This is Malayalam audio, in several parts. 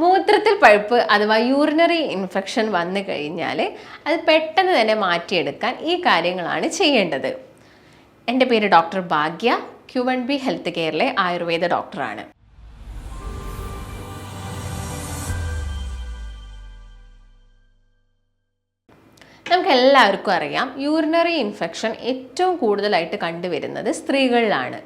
മൂത്രത്തിൽ പഴുപ്പ് അഥവാ യൂറിനറി ഇൻഫെക്ഷൻ വന്നു കഴിഞ്ഞാൽ അത് പെട്ടെന്ന് തന്നെ മാറ്റിയെടുക്കാൻ ഈ കാര്യങ്ങളാണ് ചെയ്യേണ്ടത്. എന്റെ പേര് doctor Bhagya Q one B health കെയറിലെ Ayurveda ഡോക്ടറാണ്. നമുക്ക് എല്ലാവർക്കും അറിയാം യൂറിനറി ഇൻഫെക്ഷൻ ഏറ്റവും കൂടുതലായിട്ട് കണ്ടുവരുന്നത് സ്ത്രീകളിലാണ്.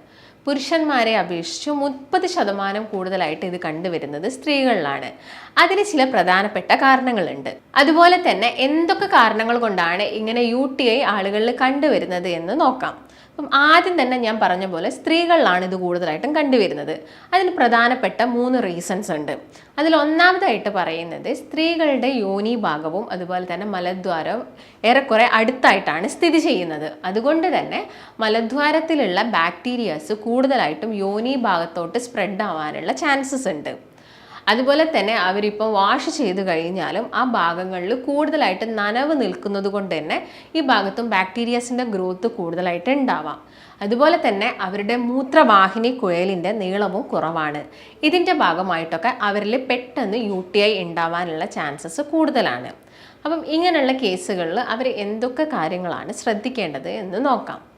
പുരുഷന്മാരെ അപേക്ഷിച്ച് മുപ്പത് ശതമാനം കൂടുതലായിട്ട് ഇത് കണ്ടുവരുന്നത് സ്ത്രീകളിലാണ്. അതിന് ചില പ്രധാനപ്പെട്ട കാരണങ്ങളുണ്ട്. അതുപോലെ തന്നെ എന്തൊക്കെ കാരണങ്ങൾ കൊണ്ടാണ് ഇങ്ങനെ യു ടി ഐ ആളുകളിൽ കണ്ടുവരുന്നത് എന്ന് നോക്കാം. അപ്പം ആദ്യം തന്നെ ഞാൻ പറഞ്ഞ പോലെ സ്ത്രീകളിലാണ് ഇത് കൂടുതലായിട്ടും കണ്ടുവരുന്നത്. അതിന് പ്രധാനപ്പെട്ട മൂന്ന് റീസൺസ് ഉണ്ട്. അതിൽ ഒന്നാമതായിട്ട് പറയുന്നത് സ്ത്രീകളുടെ യോനി ഭാഗവും അതുപോലെ തന്നെ മലദ്വാരവും ഏറെക്കുറെ അടുത്തായിട്ടാണ് സ്ഥിതി ചെയ്യുന്നത്. അതുകൊണ്ട് തന്നെ മലദ്വാരത്തിലുള്ള ബാക്ടീരിയാസ് കൂടുതലായിട്ടും യോനി ഭാഗത്തോട്ട് സ്പ്രെഡ് ആവാനുള്ള ചാൻസസ് ഉണ്ട്. അതുപോലെ തന്നെ അവരിപ്പോൾ വാഷ് ചെയ്ത് കഴിഞ്ഞാലും ആ ഭാഗങ്ങളിൽ കൂടുതലായിട്ട് നനവ് നിൽക്കുന്നത് കൊണ്ട് തന്നെ ഈ ഭാഗത്തും ബാക്ടീരിയസിന്റെ ഗ്രോത്ത് കൂടുതലായിട്ട് ഉണ്ടാവാം. അതുപോലെ തന്നെ അവരുടെ മൂത്രവാഹിനി കുഴലിന്റെ നീളവും കുറവാണ്. ഇതിന്റെ ഭാഗമായിട്ടൊക്കെ അവരിൽ പെട്ടെന്ന് യു ടി ഐ ഉണ്ടാവാനുള്ള ചാൻസസ് കൂടുതലാണ്. അപ്പം ഇങ്ങനെയുള്ള കേസുകളിൽ അവർ എന്തൊക്കെ കാര്യങ്ങളാണ് ശ്രദ്ധിക്കേണ്ടത് എന്ന് നോക്കാം.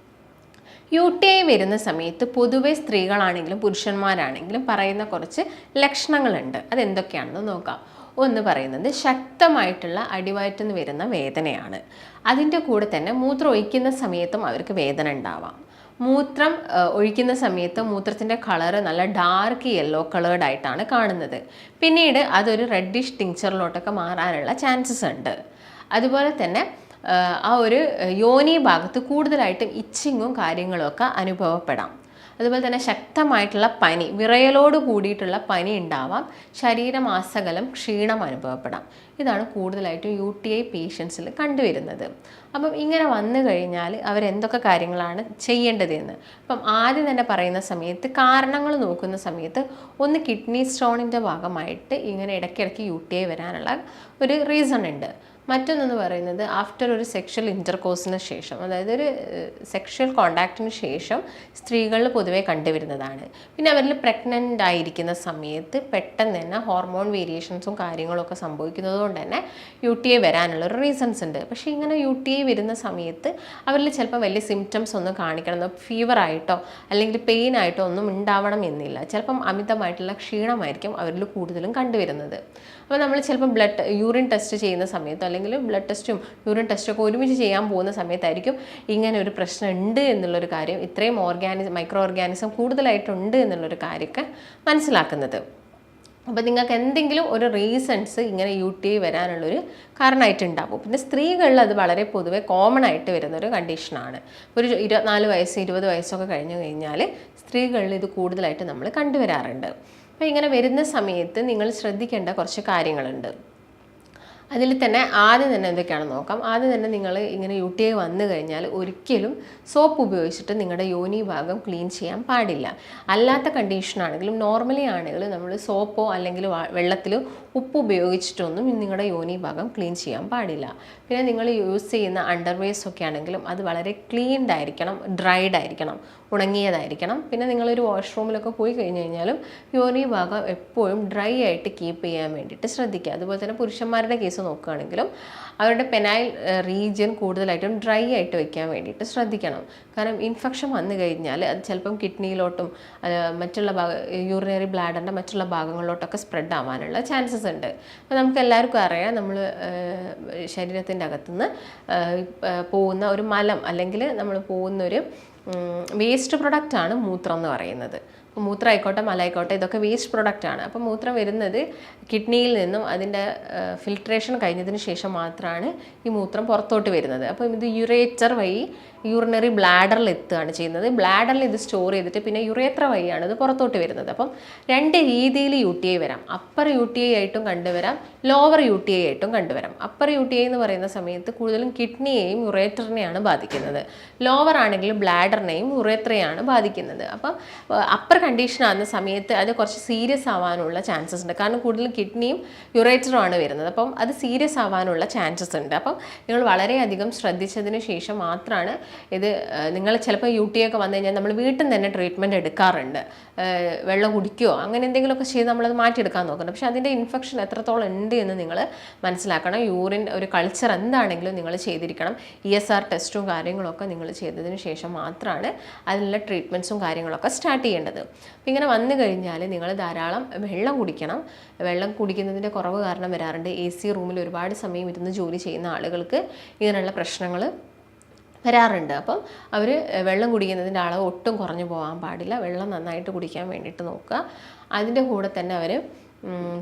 യു ടി ഐ വരുന്ന സമയത്ത് പൊതുവെ സ്ത്രീകളാണെങ്കിലും പുരുഷന്മാരാണെങ്കിലും പറയുന്ന കുറച്ച് ലക്ഷണങ്ങളുണ്ട്. അതെന്തൊക്കെയാണെന്ന് നോക്കാം. ഒന്ന് പറയുന്നത് ശക്തമായിട്ടുള്ള അടിവയറ്റിൽ നിന്ന് വരുന്ന വേദനയാണ്. അതിന്റെ കൂടെ തന്നെ മൂത്രം ഒഴിക്കുന്ന സമയത്തും അവർക്ക് വേദന ഉണ്ടാവാം. മൂത്രം ഒഴിക്കുന്ന സമയത്ത് മൂത്രത്തിന്റെ കളറ് നല്ല ഡാർക്ക് യെല്ലോ കളേർഡ് ആയിട്ടാണ് കാണുന്നത്. പിന്നീട് അതൊരു റെഡിഷ് ടിങ്ചറിലോട്ടൊക്കെ മാറാനുള്ള ചാൻസസ് ഉണ്ട്. അതുപോലെ തന്നെ ആ ഒരു യോനി ഭാഗത്ത് കൂടുതലായിട്ടും ഇച്ചിങ്ങും കാര്യങ്ങളും ഒക്കെ അനുഭവപ്പെടാം. അതുപോലെ തന്നെ ശക്തമായിട്ടുള്ള പനി വിറയലോട് കൂടിയിട്ടുള്ള പനി ഉണ്ടാവാം. ശരീരമാസകലം ക്ഷീണം അനുഭവപ്പെടാം. ഇതാണ് കൂടുതലായിട്ടും യു ടി ഐ പേഷ്യൻസിൽ കണ്ടുവരുന്നത്. അപ്പം ഇങ്ങനെ വന്നു കഴിഞ്ഞാൽ അവരെന്തൊക്കെ കാര്യങ്ങളാണ് ചെയ്യേണ്ടതെന്ന്? അപ്പം ആദ്യം തന്നെ പറയുന്ന സമയത്ത് കാരണങ്ങൾ നോക്കുന്ന സമയത്ത് ഒന്ന് കിഡ്നി സ്റ്റോണിന്റെ ഭാഗമായിട്ട് ഇങ്ങനെ ഇടയ്ക്കിടയ്ക്ക് യു ടി ഐ വരാനുള്ള ഒരു റീസൺ ഉണ്ട്. മറ്റൊന്നെന്ന് പറയുന്നത് ആഫ്റ്റർ ഒരു സെക്ഷൽ ഇന്റർകോഴ്സിന് ശേഷം അതായത് ഒരു സെക്ഷൽ കോണ്ടാക്റ്റിന് ശേഷം സ്ത്രീകളിൽ പൊതുവെ കണ്ടുവരുന്നതാണ്. പിന്നെ അവരിൽ പ്രഗ്നന്റ് ആയിരിക്കുന്ന സമയത്ത് പെട്ടെന്ന് തന്നെ ഹോർമോൺ വേരിയേഷൻസും കാര്യങ്ങളൊക്കെ സംഭവിക്കുന്നത് കൊണ്ട് തന്നെ യു ടി ഐ വരാനുള്ള ഒരു റീസൺസ് ഉണ്ട്. പക്ഷേ ഇങ്ങനെ യു ടി ഐ വരുന്ന സമയത്ത് അവരിൽ ചിലപ്പോൾ വലിയ സിംറ്റംസ് ഒന്നും കാണിക്കണം ഫീവർ ആയിട്ടോ അല്ലെങ്കിൽ പെയിൻ ആയിട്ടോ ഒന്നും ഉണ്ടാവണം എന്നില്ല. ചിലപ്പം അമിതമായിട്ടുള്ള ക്ഷീണമായിരിക്കും അവരിൽ കൂടുതലും കണ്ടുവരുന്നത്. അപ്പോൾ നമ്മൾ ചിലപ്പോൾ ബ്ലഡ് യൂറിൻ ടെസ്റ്റ് ചെയ്യുന്ന സമയത്തോ അല്ലെങ്കിൽ ബ്ലഡ് ടെസ്റ്റും യൂറിൻ ടെസ്റ്റും ഒക്കെ ഒരുമിച്ച് ചെയ്യാൻ പോകുന്ന സമയത്തായിരിക്കും ഇങ്ങനെ ഒരു പ്രശ്നം ഉണ്ട് എന്നുള്ളൊരു കാര്യം ഇത്രയും ഓർഗാനിസം മൈക്രോ ഓർഗാനിസം കൂടുതലായിട്ടുണ്ട് എന്നുള്ളൊരു കാര്യമൊക്കെ മനസ്സിലാക്കുന്നത്. അപ്പോൾ നിങ്ങൾക്ക് എന്തെങ്കിലും ഒരു റീസൺസ് ഇങ്ങനെ യു ടി ഐ വരാനുള്ളൊരു കാരണമായിട്ടുണ്ടാവും. പിന്നെ സ്ത്രീകളിൽ അത് വളരെ പൊതുവെ കോമൺ ആയിട്ട് വരുന്നൊരു കണ്ടീഷനാണ് ഒരു ഇരുപത്തിനാല് വയസ്സ് ഇരുപത് വയസ്സൊക്കെ കഴിഞ്ഞു കഴിഞ്ഞാൽ സ്ത്രീകളിൽ ഇത് കൂടുതലായിട്ട് നമ്മൾ കണ്ടുവരാറുണ്ട്. അപ്പോൾ ഇങ്ങനെ വരുന്ന സമയത്ത് നിങ്ങൾ ശ്രദ്ധിക്കേണ്ട കുറച്ച് കാര്യങ്ങളുണ്ട്. അതിൽ തന്നെ ആദ്യം തന്നെ എന്തൊക്കെയാണെന്ന് നോക്കാം. ആദ്യം തന്നെ നിങ്ങൾ ഇങ്ങനെ യു ടി ഐ വന്നു കഴിഞ്ഞാൽ ഒരിക്കലും സോപ്പ് ഉപയോഗിച്ചിട്ട് നിങ്ങളുടെ യോനി ഭാഗം ക്ലീൻ ചെയ്യാൻ പാടില്ല. അല്ലാത്ത കണ്ടീഷനാണെങ്കിലും നോർമലി ആണെങ്കിലും നമ്മൾ സോപ്പോ അല്ലെങ്കിൽ വെള്ളത്തിലോ ഉപ്പ് ഉപയോഗിച്ചിട്ടൊന്നും നിങ്ങളുടെ യോനി ഭാഗം ക്ലീൻ ചെയ്യാൻ പാടില്ല. പിന്നെ നിങ്ങൾ യൂസ് ചെയ്യുന്ന അണ്ടർവെയർസ് ഒക്കെ ആണെങ്കിലും അത് വളരെ ക്ലീൻഡ് ആയിരിക്കണം ഡ്രൈഡ് ആയിരിക്കണം. ഉണങ്ങിയതായിരിക്കണം. പിന്നെ നിങ്ങളൊരു വാഷ്റൂമിലൊക്കെ പോയി കഴിഞ്ഞ് കഴിഞ്ഞാലും യോനി ഭാഗം എപ്പോഴും ഡ്രൈ ആയിട്ട് കീപ്പ് ചെയ്യാൻ വേണ്ടിയിട്ട് ശ്രദ്ധിക്കുക. അതുപോലെ തന്നെ പുരുഷന്മാരുടെ കേസ് നോക്കുകയാണെങ്കിലും അവരുടെ പെനൈൽ റീജിയൻ കൂടുതലായിട്ടും ഡ്രൈ ആയിട്ട് വെക്കാൻ വേണ്ടിയിട്ട് ശ്രദ്ധിക്കണം. കാരണം ഇൻഫെക്ഷൻ വന്നു കഴിഞ്ഞാൽ അത് ചിലപ്പം കിഡ്നിയിലോട്ടും മറ്റുള്ള ഭാഗ യൂറിനറി ബ്ലാഡറിന്റെ മറ്റുള്ള ഭാഗങ്ങളിലോട്ടൊക്കെ സ്പ്രെഡ് ആവാനുള്ള ചാൻസസ് ഉണ്ട്. അപ്പോൾ നമുക്ക് എല്ലാവർക്കും അറിയാം നമ്മൾ ശരീരത്തിന്റെ അകത്തുനിന്ന് പോകുന്ന ഒരു മലം അല്ലെങ്കിൽ നമ്മൾ പോകുന്ന ഒരു വേസ്റ്റ് പ്രൊഡക്റ്റാണ് മൂത്രം എന്ന് പറയുന്നത്. അപ്പോൾ മൂത്രം ആയിക്കോട്ടെ മലായിക്കോട്ടെ ഇതൊക്കെ വേസ്റ്റ് പ്രൊഡക്റ്റ് ആണ്. അപ്പോൾ മൂത്രം വരുന്നത് കിഡ്നിയിൽ നിന്നും അതിന്റെ ഫിൽട്രേഷൻ കഴിഞ്ഞതിന് ശേഷം മാത്രമാണ് ഈ മൂത്രം പുറത്തോട്ട് വരുന്നത്. അപ്പോൾ ഇത് യുറേറ്റർ വഴി യൂറിനറി ബ്ലാഡറിൽ എത്തുകയാണ് ചെയ്യുന്നത്. ബ്ലാഡറിൽ ഇത് സ്റ്റോർ ചെയ്തിട്ട് പിന്നെ യുറേത്ര വഴിയാണ് ഇത് പുറത്തോട്ട് വരുന്നത്. അപ്പം രണ്ട് രീതിയിൽ യു ടി ഐ വരാം. അപ്പർ യു ടി ഐ ആയിട്ടും കണ്ടുവരാം ലോവർ യു ടി ഐ ആയിട്ടും കണ്ടുവരാം. അപ്പർ യു ടി ഐ എന്ന് പറയുന്ന സമയത്ത് കൂടുതലും കിഡ്നിയെയും യുറേറ്ററിനെയാണ് ബാധിക്കുന്നത്. ലോവർ ആണെങ്കിൽ ബ്ലാഡറിനെയും യുറേത്രയാണ് ബാധിക്കുന്നത്. അപ്പം അപ്പർ കണ്ടീഷൻ ആകുന്ന സമയത്ത് അത് കുറച്ച് സീരിയസ് ആവാനുള്ള ചാൻസസ് ഉണ്ട്. കാരണം കൂടുതൽ കിഡ്നിയും യുറേറ്ററും ആണ് വരുന്നത്. അപ്പം അത് സീരിയസ് ആവാനുള്ള ചാൻസസ് ഉണ്ട്. അപ്പം നിങ്ങൾ വളരെയധികം ശ്രദ്ധിച്ചതിന് ശേഷം മാത്രമാണ് ഇത് നിങ്ങൾ ചിലപ്പോൾ യു ടി ഒക്കെ വന്നു കഴിഞ്ഞാൽ നമ്മൾ വീട്ടിൽ തന്നെ ട്രീറ്റ്മെന്റ് എടുക്കാറുണ്ട്. വെള്ളം കുടിക്കുകയോ അങ്ങനെ എന്തെങ്കിലുമൊക്കെ ചെയ്ത് നമ്മളത് മാറ്റിയെടുക്കാൻ നോക്കുന്നുണ്ട് പക്ഷേ അതിന്റെ ഇൻഫെക്ഷൻ എത്രത്തോളം ഉണ്ട് എന്ന് നിങ്ങൾ മനസ്സിലാക്കണം. യൂറിൻ ഒരു കൾച്ചർ എന്താണെങ്കിലും നിങ്ങൾ ചെയ്തിരിക്കണം. ഇ എസ് ആർ ടെസ്റ്റും കാര്യങ്ങളൊക്കെ നിങ്ങൾ ചെയ്തതിന് ശേഷം മാത്രമാണ് അതിനുള്ള ട്രീറ്റ്മെന്റ്സും കാര്യങ്ങളൊക്കെ സ്റ്റാർട്ട് ചെയ്യേണ്ടത്. അപ്പം ഇങ്ങനെ വന്നു കഴിഞ്ഞാൽ നിങ്ങൾ ധാരാളം വെള്ളം കുടിക്കണം. വെള്ളം കുടിക്കുന്നതിന്റെ കുറവ് കാരണം വരാറുണ്ട്. എ സി റൂമിൽ ഒരുപാട് സമയം ഇരുന്ന് ജോലി ചെയ്യുന്ന ആളുകൾക്ക് ഇങ്ങനെയുള്ള പ്രശ്നങ്ങൾ വരാറുണ്ട്. അപ്പം അവർ വെള്ളം കുടിക്കുന്നതിന്റെ അളവ് ഒട്ടും കുറഞ്ഞു പോകാൻ പാടില്ല. വെള്ളം നന്നായിട്ട് കുടിക്കാൻ വേണ്ടിയിട്ട് നോക്കുക. അതിന്റെ കൂടെ തന്നെ അവർ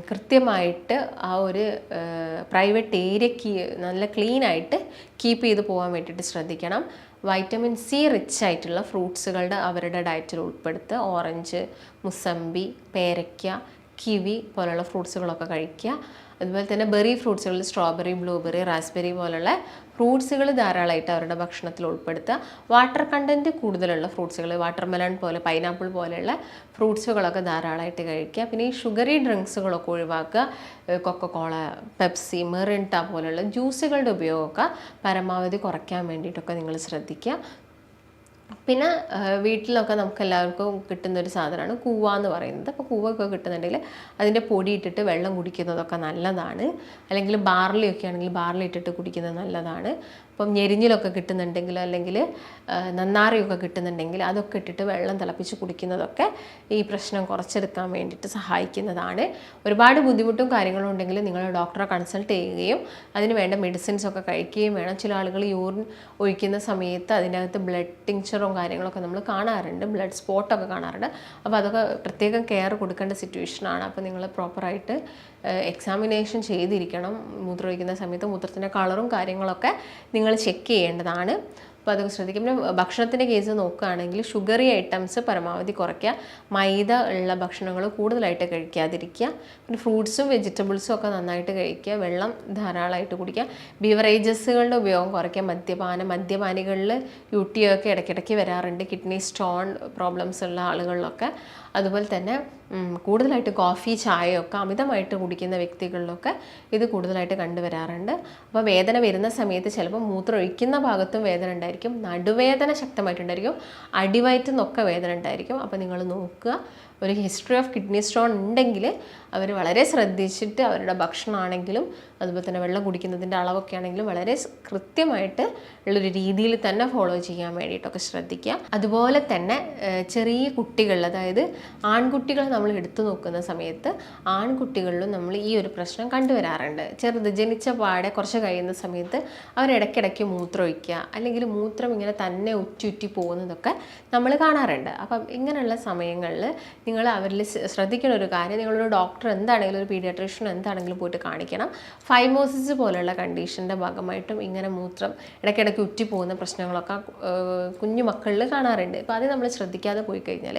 കൃത്യമായിട്ട് ആ ഒരു പ്രൈവറ്റ് ഏരിയക്ക് നല്ല ക്ലീനായിട്ട് കീപ്പ് ചെയ്ത് പോകാൻ വേണ്ടിയിട്ട് ശ്രദ്ധിക്കണം. വൈറ്റമിൻ സി റിച്ച് ആയിട്ടുള്ള ഫ്രൂട്ട്സുകളുടെ അവരുടെ ഡയറ്റിൽ ഉൾപ്പെടുത്തുക ഓറഞ്ച് മുസമ്പി പേരയ്ക്ക കിവി പോലുള്ള ഫ്രൂട്ട്സുകളൊക്കെ കഴിക്കുക. അതുപോലെ തന്നെ ബെറി ഫ്രൂട്ട്സുകൾ സ്ട്രോബെറി ബ്ലൂബെറി റാസ്ബെറി പോലുള്ള ഫ്രൂട്ട്സുകൾ ധാരാളമായിട്ട് അവരുടെ ഭക്ഷണത്തിൽ ഉൾപ്പെടുത്തുക. വാട്ടർ കണ്ടന്റ് കൂടുതലുള്ള ഫ്രൂട്ട്സുകൾ വാട്ടർ മെലൺ പോലെ പൈനാപ്പിൾ പോലെയുള്ള ഫ്രൂട്ട്സുകളൊക്കെ ധാരാളമായിട്ട് കഴിക്കുക. പിന്നെ ഈ ഷുഗറി ഡ്രിങ്ക്സുകളൊക്കെ ഒഴിവാക്കുക. കൊക്കക്കോള പെപ്സി മെറിൻട്ട പോലെയുള്ള ജ്യൂസുകളുടെ ഉപയോഗമൊക്കെ പരമാവധി കുറയ്ക്കാൻ വേണ്ടിയിട്ടൊക്കെ നിങ്ങൾ ശ്രദ്ധിക്കുക. പിന്നെ വീട്ടിലൊക്കെ നമുക്ക് എല്ലാവർക്കും കിട്ടുന്ന ഒരു സാധനമാണ് കൂവ എന്ന് പറയുന്നത്. അപ്പോൾ കൂവൊക്കെ കിട്ടുന്നുണ്ടെങ്കിൽ അതിന്റെ പൊടി ഇട്ടിട്ട് വെള്ളം കുടിക്കുന്നതൊക്കെ നല്ലതാണ്. അല്ലെങ്കിൽ ബാർലിയൊക്കെ ആണെങ്കിൽ ബാർലി ഇട്ടിട്ട് കുടിക്കുന്നത് നല്ലതാണ്. അപ്പം ഞെരിഞ്ഞിലൊക്കെ കിട്ടുന്നുണ്ടെങ്കിൽ അല്ലെങ്കിൽ നന്നാറിയൊക്കെ കിട്ടുന്നുണ്ടെങ്കിൽ അതൊക്കെ ഇട്ടിട്ട് വെള്ളം തിളപ്പിച്ച് കുടിക്കുന്നതൊക്കെ ഈ പ്രശ്നം കുറച്ചെടുക്കാൻ വേണ്ടിയിട്ട് സഹായിക്കുന്നതാണ്. ഒരുപാട് ബുദ്ധിമുട്ടും കാര്യങ്ങളും ഉണ്ടെങ്കിൽ നിങ്ങൾ ഡോക്ടറെ കൺസൾട്ട് ചെയ്യുകയും അതിന് വേണ്ട മെഡിസിൻസ് ഒക്കെ കഴിക്കുകയും വേണം. ചില ആളുകൾ യൂറിൻ ഒഴിക്കുന്ന സമയത്ത് അതിനകത്ത് ബ്ലഡ് ടിങ്ചറും കാര്യങ്ങളൊക്കെ നമ്മൾ കാണാറുണ്ട്. ബ്ലഡ് സ്പോട്ടൊക്കെ കാണാറുണ്ട്. അപ്പോൾ അതൊക്കെ പ്രത്യേകം കെയർ കൊടുക്കേണ്ട സിറ്റുവേഷനാണ്. അപ്പോൾ നിങ്ങൾ പ്രോപ്പറായിട്ട് എക്സാമിനേഷൻ ചെയ്തിരിക്കണം. മൂത്രമൊഴിക്കുന്ന സമയത്ത് മൂത്രത്തിന്റെ കളറും കാര്യങ്ങളൊക്കെ നിങ്ങൾ ചെക്ക് ചെയ്യേണ്ടതാണ്. അപ്പോൾ അതൊക്കെ ശ്രദ്ധിക്കും. പിന്നെ ഭക്ഷണത്തിന്റെ കേസ് നോക്കുകയാണെങ്കിൽ ഷുഗറി ഐറ്റംസ് പരമാവധി കുറയ്ക്കുക. മൈദ ഉള്ള ഭക്ഷണങ്ങൾ കൂടുതലായിട്ട് കഴിക്കാതിരിക്കുക. പിന്നെ ഫ്രൂട്ട്സും വെജിറ്റബിൾസും ഒക്കെ നന്നായിട്ട് കഴിക്കുക. വെള്ളം ധാരാളമായിട്ട് കുടിക്കുക. ബിവറേജസുകളുടെ ഉപയോഗം കുറയ്ക്കുക. മദ്യപാനം മദ്യപാനികളിൽ യു ടി ഒക്കെ ഇടയ്ക്കിടയ്ക്ക് വരാറുണ്ട്. കിഡ്നി സ്റ്റോൺ പ്രോബ്ലംസ് ഉള്ള ആളുകളിലൊക്കെ. അതുപോലെ തന്നെ കൂടുതലായിട്ട് കോഫി ചായയൊക്കെ അമിതമായിട്ട് കുടിക്കുന്ന വ്യക്തികളിലൊക്കെ ഇത് കൂടുതലായിട്ട് കണ്ടുവരാറുണ്ട്. അപ്പോൾ വേദന വരുന്ന സമയത്ത് ചിലപ്പോൾ മൂത്രം ഒഴിക്കുന്ന ഭാഗത്തും വേദന ഉണ്ടായിരിക്കും. നടുവേദന ശക്തമായിട്ടുണ്ടായിരിക്കും. അടിവയറ്റിൽ നിന്നൊക്കെ വേദന ഉണ്ടായിരിക്കും. അപ്പോൾ നിങ്ങൾ നോക്കുക. ഒരു ഹിസ്റ്ററി ഓഫ് കിഡ്നി സ്റ്റോൺ ഉണ്ടെങ്കിൽ അവർ വളരെ ശ്രദ്ധിച്ചിട്ട് അവരുടെ ഭക്ഷണമാണെങ്കിലും അതുപോലെ തന്നെ വെള്ളം കുടിക്കുന്നതിന്റെ അളവൊക്കെ ആണെങ്കിലും വളരെ കൃത്യമായിട്ട് ഉള്ളൊരു രീതിയിൽ തന്നെ ഫോളോ ചെയ്യാൻ വേണ്ടിയിട്ടൊക്കെ ശ്രദ്ധിക്കുക. അതുപോലെ തന്നെ ചെറിയ കുട്ടികൾ അതായത് ആൺകുട്ടികൾ നമ്മൾ എടുത്തു നോക്കുന്ന സമയത്ത് ആൺകുട്ടികളിലും നമ്മൾ ഈ ഒരു പ്രശ്നം കണ്ടുവരാറുണ്ട്. ചെറുത് ജനിച്ച പാടെ കുറച്ച് കഴിയുന്ന സമയത്ത് അവരിടയ്ക്കിടയ്ക്ക് മൂത്രം ഒഴിക്കുക അല്ലെങ്കിൽ മൂത്രം ഇങ്ങനെ തന്നെ ഉറ്റുറ്റി പോകുന്നതൊക്കെ നമ്മൾ കാണാറുണ്ട്. അപ്പം ഇങ്ങനെയുള്ള സമയങ്ങളിൽ നിങ്ങൾ അവരിൽ ശ്രദ്ധിക്കേണ്ട ഒരു കാര്യം നിങ്ങളൊരു ഡോക്ടർ എന്താണെങ്കിലും ഒരു പീഡിയാട്രീഷ്യൻ എന്താണെങ്കിലും പോയിട്ട് കാണിക്കണം. ഫൈമോസിസ് പോലെയുള്ള കണ്ടീഷന്റെ ഭാഗമായിട്ടും ഇങ്ങനെ മൂത്രം ഇടയ്ക്കിടയ്ക്ക് ഉറ്റി പോകുന്ന പ്രശ്നങ്ങളൊക്കെ കുഞ്ഞു മക്കളിൽ കാണാറുണ്ട്. അപ്പോൾ അത് നമ്മൾ ശ്രദ്ധിക്കാതെ പോയി കഴിഞ്ഞാൽ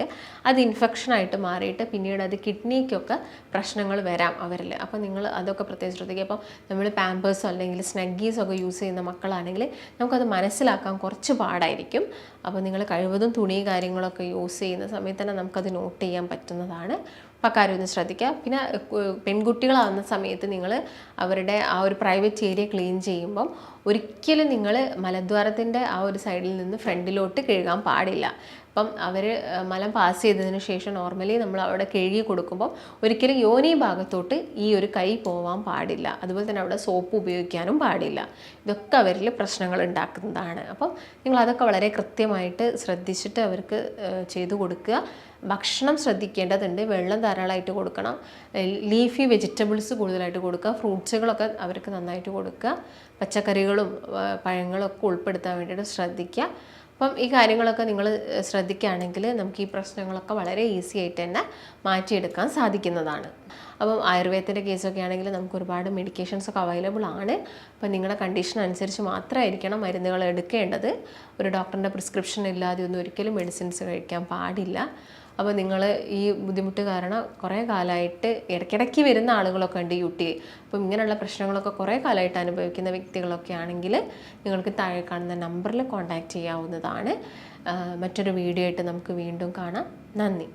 അത് ഇൻഫെക്ഷനായിട്ട് മാറിയിട്ട് പിന്നീട് അത് കിഡ്നിക്കൊക്കെ പ്രശ്നങ്ങൾ വരാം അവരിൽ. അപ്പോൾ നിങ്ങൾ അതൊക്കെ പ്രത്യേകം ശ്രദ്ധിക്കുക. അപ്പോൾ നമ്മൾ പാമ്പേഴ്സോ അല്ലെങ്കിൽ സ്നഗ്ഗീസോ ഒക്കെ യൂസ് ചെയ്യുന്ന മക്കളാണെങ്കിൽ നമുക്കത് മനസ്സിലാക്കാൻ കുറച്ച് പാടായിരിക്കും. അപ്പോൾ നിങ്ങൾ കഴിവതും തുണി കാര്യങ്ങളൊക്കെ യൂസ് ചെയ്യുന്ന സമയത്ത് തന്നെ നമുക്കത് നോട്ട് ചെയ്യാൻ പറ്റുന്നതാണ്. അപ്പോൾ ആ കാര്യം ഒന്ന് ശ്രദ്ധിക്കുക പിന്നെ പെൺകുട്ടികളാവുന്ന സമയത്ത് നിങ്ങൾ അവരുടെ ആ ഒരു പ്രൈവറ്റ് ഏരിയ ക്ലീൻ ചെയ്യുമ്പം ഒരിക്കലും നിങ്ങൾ മലദ്വാരത്തിന്റെ ആ ഒരു സൈഡിൽ നിന്ന് ഫ്രണ്ടിലോട്ട് കഴുകാൻ പാടില്ല. അപ്പം അവർ മലം പാസ് ചെയ്തതിന് ശേഷം നോർമലി നമ്മൾ അവിടെ കഴുകി കൊടുക്കുമ്പോൾ ഒരിക്കലും യോനി ഭാഗത്തോട്ട് ഈ ഒരു കൈ പോവാൻ പാടില്ല. അതുപോലെ തന്നെ അവിടെ സോപ്പ് ഉപയോഗിക്കാനും പാടില്ല. ഇതൊക്കെ അവരിൽ പ്രശ്നങ്ങൾ ഉണ്ടാക്കുന്നതാണ്. അപ്പം നിങ്ങൾ അതൊക്കെ വളരെ കൃത്യമായിട്ട് ശ്രദ്ധിച്ചിട്ട് അവർക്ക് ചെയ്തു കൊടുക്കുക. ഭക്ഷണം ശ്രദ്ധിക്കേണ്ടതുണ്ട്. വെള്ളം ധാരാളമായിട്ട് കൊടുക്കണം. ലീഫി വെജിറ്റബിൾസ് കൂടുതലായിട്ട് കൊടുക്കുക. ഫ്രൂട്ട്സുകളൊക്കെ അവർക്ക് നന്നായിട്ട് കൊടുക്കുക. പച്ചക്കറികളും പഴങ്ങളൊക്കെ ഉൾപ്പെടുത്താൻ വേണ്ടിയിട്ട് ശ്രദ്ധിക്കുക. അപ്പം ഈ കാര്യങ്ങളൊക്കെ നിങ്ങൾ ശ്രദ്ധിക്കുകയാണെങ്കിൽ നമുക്ക് ഈ പ്രശ്നങ്ങളൊക്കെ വളരെ ഈസി ആയിട്ട് തന്നെ മാറ്റിയെടുക്കാൻ സാധിക്കുന്നതാണ്. അപ്പം ആയുർവേദത്തിന്റെ കേസൊക്കെ ആണെങ്കിൽ നമുക്ക് ഒരുപാട് മെഡിക്കേഷൻസ് ഒക്കെ അവൈലബിൾ ആണ്. അപ്പം നിങ്ങളുടെ കണ്ടീഷൻ അനുസരിച്ച് മാത്രമായിരിക്കണം മരുന്നുകൾ എടുക്കേണ്ടത്. ഒരു ഡോക്ടറിന്റെ പ്രിസ്ക്രിപ്ഷൻ ഇല്ലാതെ ഒന്നും ഒരിക്കലും മെഡിസിൻസ് കഴിക്കാൻ പാടില്ല. അപ്പോൾ നിങ്ങൾ ഈ ബുദ്ധിമുട്ട് കാരണം കുറേ കാലമായിട്ട് ഇടയ്ക്കിടയ്ക്ക് വരുന്ന ആളുകളൊക്കെ ഉണ്ട് യു ടി. അപ്പം ഇങ്ങനെയുള്ള പ്രശ്നങ്ങളൊക്കെ കുറേ കാലമായിട്ട് അനുഭവിക്കുന്ന വ്യക്തികളൊക്കെ ആണെങ്കിൽ നിങ്ങൾക്ക് താഴെ കാണുന്ന നമ്പറിൽ കോൺടാക്റ്റ് ചെയ്യാവുന്നതാണ്. മറ്റൊരു വീഡിയോ ആയിട്ട് നമുക്ക് വീണ്ടും കാണാം. നന്ദി.